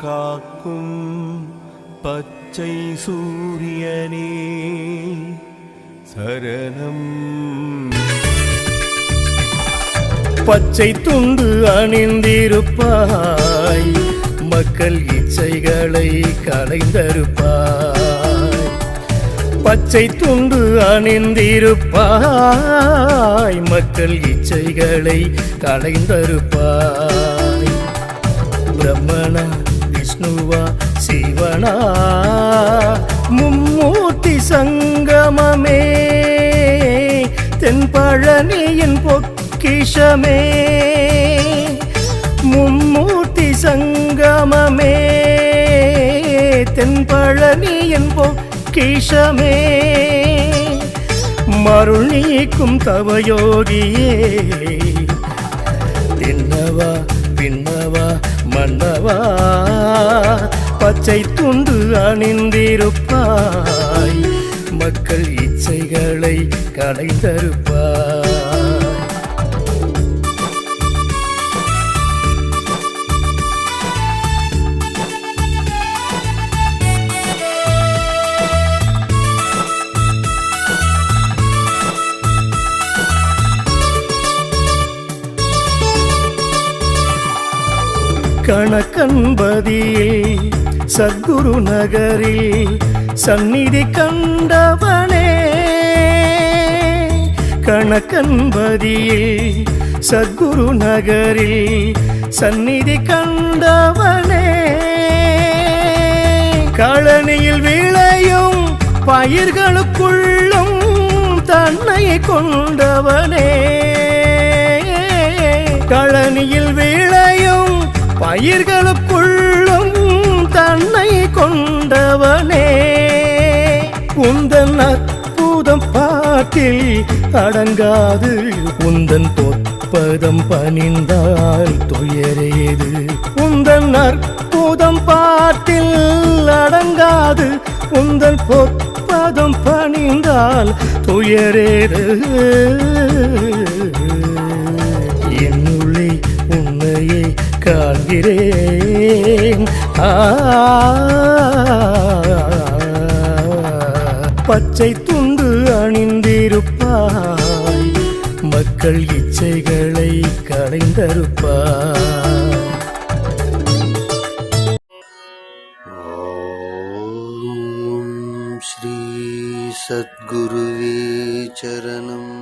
காக்கும் பச்சை சூரியனே சரணம். பச்சை துண்டு அணிந்திருப்பாய் மக்கள் இச்சைகளை கலைந்தருப்பாய் பச்சை துண்டு அணிந்திருப்பாய் மக்கள் இச்சைகளை கலைந்தருப்பாய் பிரம்மணா விஷ்ணுவா சிவனா? மும்மூர்த்தி சங்கமமே. தென்பழனியின் பொக்கிஷமே. மும்மூர்த்தி சங்கமமே. தென்பழனியின் பொக்கிஷமே. மருள் நீக்கும் தவயோகியே. தின்னவா பின்னவா மன்னவா பச்சை துண்டு அணிந்திருப்பாய். மக்கள் இச்சைகளை களைந்தருப்பாய் கணக்கன்பதியில் சத்குரு நகரில் சந்நிதி கண்டவனே. கணக்கன்பதியில் சத்குரு நகரில் சந்நிதி கண்டவனே. கழனியில் விளையும் பயிர்களுக்குள்ளும் தன்னை கொண்டவனே. கழனியில் விளையும் பயிர்களுக்குள்ளும் தன்னை கொண்டவனே. உந்தன் அற்புதம் பாட்டில் அடங்காது. உந்தன் பொற்பதம் பணிந்தால் துயரேது. உந்தன் அற்புதம் பாட்டில் அடங்காது. உந்தன் பொற்பதம் பணிந்தால் துயரேது. சொல்கிறேன். பச்சை துண்டு அணிந்திருப்பாய். மக்கள் இச்சைகளை கலைந்தருப்பாய் ஸ்ரீ சத்குருவே சரணம்.